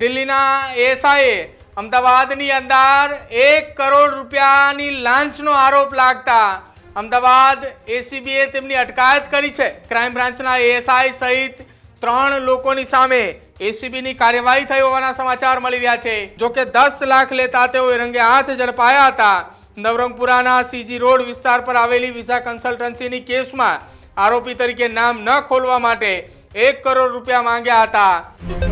દિલ્હીના એએસઆઈએ અમદાવાદની અંદર એક કરોડ રૂપિયાની લાંચનો આરોપ લાગતા અમદાવાદ એસીબીએ તેમની અટકાયત કરી છે. ક્રાઇમ બ્રાન્ચના એએસઆઈ સહિત ત્રણ લોકોની સામે એસીબીની કાર્યવાહી થઈ હોવાના સમાચાર મળી રહ્યા છે. જો કે દસ લાખ લેતા તેઓ રંગે હાથ ઝડપાયા હતા. નવરંગપુરાના સીજી રોડ વિસ્તાર પર આવેલી વિઝા કન્સલ્ટન્સીની કેસમાં આરોપી તરીકે નામ ન ખોલવા માટે એક કરોડ રૂપિયા માંગ્યા હતા.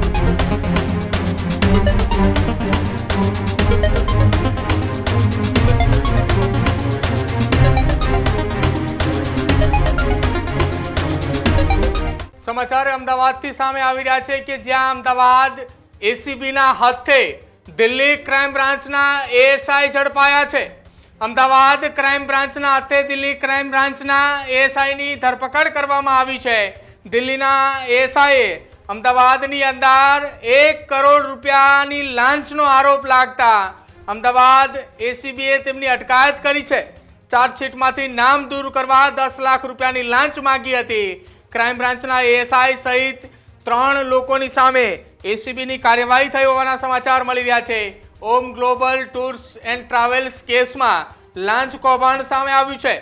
સમાચાર અમદાવાદથી સામે આવી રહ્યા છે કે જ્યાં અમદાવાદ એસીબીના હાથે દિલ્હી ક્રાઇમ બ્રાન્ચના એએસઆઈ ઝડપાયા છે. અમદાવાદ ક્રાઇમ બ્રાન્ચના હાથે દિલ્હી ક્રાઇમ બ્રાન્ચના એએસઆઈની ધરપકડ કરવામાં આવી છે. દિલ્હીના એએસઆઈએ અમદાવાદની અંદર એક કરોડ રૂપિયાની લાંચનો આરોપ લાગતા અમદાવાદ એસીબીએ તેમની અટકાયત કરી છે. ચાર્જશીટમાંથી નામ દૂર કરવા દસ લાખ રૂપિયાની લાંચ માગી હતી. ક્રાઇમ બ્રાન્ચના એએસઆઈ સહિત ત્રણ લોકોની સામે એસીબીની કાર્યવાહી થઈ હોવાના સમાચાર મળી રહ્યા છે. Om global tours and travels કેસમાં લાંચ કૌભાંડ સામે આવ્યું છે.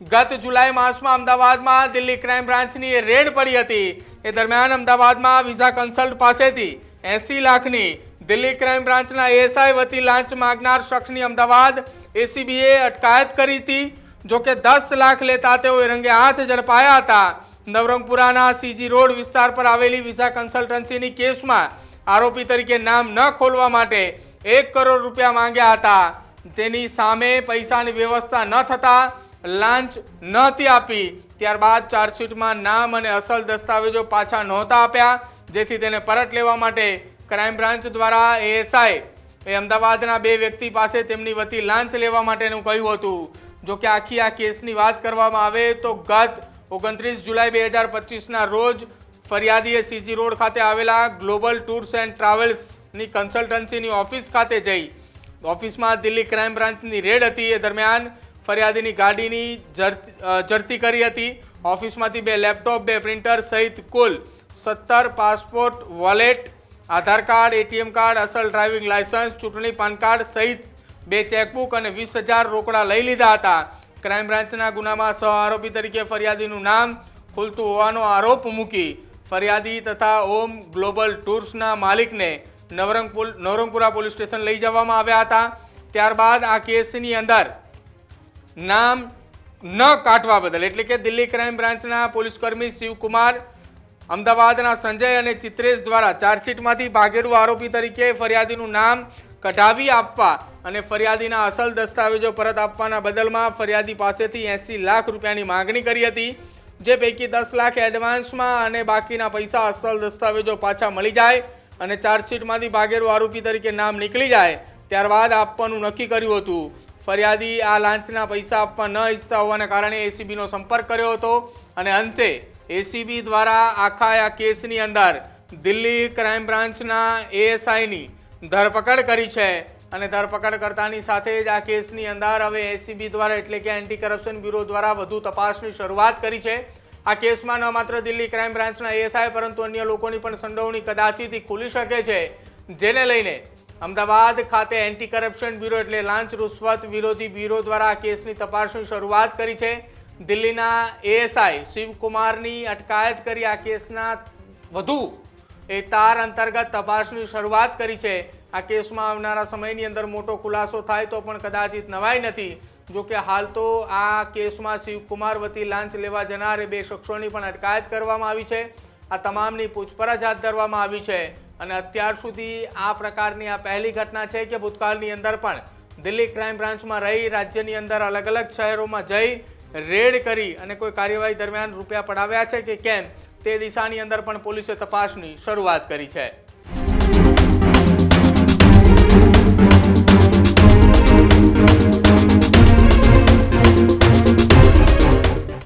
ગત જુલાઈ માસમાં અમદાવાદમાં દિલ્હી ક્રાઇમ બ્રાન્ચની એ રેડ પડી હતી. એ દરમિયાન અમદાવાદમાં વિઝા કન્સલ્ટ પાસેથી એસી લાખની દિલ્હી ક્રાઇમ બ્રાન્ચના એએસઆઈ વતી લાંચ માગનાર શખ્સની અમદાવાદ એસીબીએ અટકાયત કરી હતી. જો કે દસ લાખ લેતા તેઓએ રંગે હાથ ઝડપાયા હતા. નવરંગપુરાના સીજી રોડ વિસ્તાર પર આવેલી વિઝા કન્સલ્ટન્સીની કેસમાં આરોપી તરીકે નામ ન ખોલવા માટે એક કરોડ રૂપિયા માંગ્યા હતા. તેની સામે પૈસાની વ્યવસ્થા ન થતા લાંચ નહોતી આપી. ત્યારબાદ ચાર્જશીટમાં નામ અને અસલ દસ્તાવેજો પાછા નહોતા આપ્યા, જેથી તેને પરત લેવા માટે ક્રાઇમ બ્રાન્ચ દ્વારા એએસઆઈ એ અમદાવાદના બે વ્યક્તિ પાસે તેમની વતી લાંચ લેવા માટેનું કહ્યું હતું. જો કે આખી આ કેસની વાત કરવામાં આવે તો ગત ઓગણત્રીસ જુલાઈ બે હજાર પચીસના રોજ ફરિયાદીએ સીજી રોડ ખાતે આવેલા ગ્લોબલ ટૂર્સ એન્ડ ટ્રાવેલ્સની કન્સલ્ટન્સીની ઓફિસ ખાતે જઈ ઓફિસમાં દિલ્હી ક્રાઇમ બ્રાન્ચની રેડ હતી. એ દરમિયાન ફરિયાદીની ગાડીની જરતી કરી હતી. ઓફિસમાંથી બે લેપટોપ, બે પ્રિન્ટર સહિત કુલ સત્તર passport, wallet, Aadhaar card, ATM card, અસલ ડ્રાઇવિંગ લાયસન્સ ચૂંટણી પાન કાર્ડ સહિત બે ચેકબુક અને વીસ હજાર રોકડા લઈ લીધા હતા. ક્રાઇમ બ્રાન્ચના ગુનામાં સહ આરોપી તરીકે ફરિયાદીનું નામ ખુલતું હોવાનો આરોપ મૂકી ફરિયાદી તથા ઓમ ગ્લોબલ ટૂર્સના માલિકને નવરંગપુર નવરંગપુરા પોલીસ સ્ટેશન લઈ જવામાં આવ્યા હતા. ત્યારબાદ આ કેસની અંદર નામ ન કાઢવા બદલ, એટલે કે દિલ્હી ક્રાઇમ બ્રાન્ચના પોલીસકર્મી શિવકુમાર, અમદાવાદના સંજય અને ચિત્રેશ દ્વારા ચાર્જશીટમાંથી ભાગેડુ આરોપી તરીકે ફરિયાદીનું નામ કઢાવી આપવા અને ફરિયાદીના અસલ દસ્તાવેજો પરત આપવાના બદલમાં ફરિયાદી પાસેથી એંસી લાખ રૂપિયાની માંગણી કરી હતી, જે પૈકી દસ લાખ એડવાન્સમાં અને બાકીના પૈસા અસલ દસ્તાવેજો પાછા મળી જાય અને ચાર્જશીટમાંથી ભાગેડુ આરોપી તરીકે નામ નીકળી જાય, ત્યારબાદ આપવાનું નક્કી કર્યું હતું. ફરિયાદી આ લાંચના પૈસા આપવા ન ઈચ્છતા હોવાના કારણે એસીબીનો સંપર્ક કર્યો હતો અને અંતે એસીબી દ્વારા આખા આ કેસની અંદર દિલ્હી ક્રાઇમ બ્રાન્ચના એએસઆઈની ધરપકડ કરી છે અને ધરપકડ કરતાની સાથે જ આ કેસની અંદર હવે એસીબી દ્વારા એટલે કે એન્ટી કરપ્શન બ્યુરો દ્વારા વધુ તપાસની શરૂઆત કરી છે. આ કેસમાં ન માત્ર દિલ્હી ક્રાઇમ બ્રાન્ચના એએસઆઈ પરંતુ અન્ય લોકોની પણ સંડોવણી કદાચિત ખુલી શકે છે. જેને લઈને અમદાવાદ ખાતે એન્ટી કરપ્શન બ્યુરો એટલે લાંચ રૂશ્વત વિરોધી બ્યુરો દ્વારા આ કેસની તપાસની શરૂઆત કરી છે. દિલ્હીના એએસઆઈ શિવકુમારની અટકાયત કરી આ કેસના વધુ એ તાર અંતર્ગત તપાસની શરૂઆત કરી છે. આ કેસમાં આવનારા સમયની અંદર મોટો ખુલાસો થાય તો પણ કદાચિત નવાઈ નથી. જો કે હાલ તો આ કેસમાં શિવકુમાર વતી લાંચ લેવા જનાર બે શખ્સોની પણ અટકાયત કરવામાં આવી છે. આ તમામની પૂછપરછ હાથ ધરવામાં આવી છે. અને અત્યાર સુધી આ પ્રકારની આ પહેલી ઘટના છે કે ભૂતકાળની અંદર પણ દિલ્હી ક્રાઇમ બ્રાન્ચમાં રહી, રાજ્યની અંદર અલગ અલગ શહેરોમાં જઈ, રેડ કરી અને કોઈ કાર્યવાહી દરમિયાન રૂપિયા પડાવ્યા છે કે કેમ? તે દિશાની અંદર પણ પોલીસે તપાસની શરૂઆત કરી છે.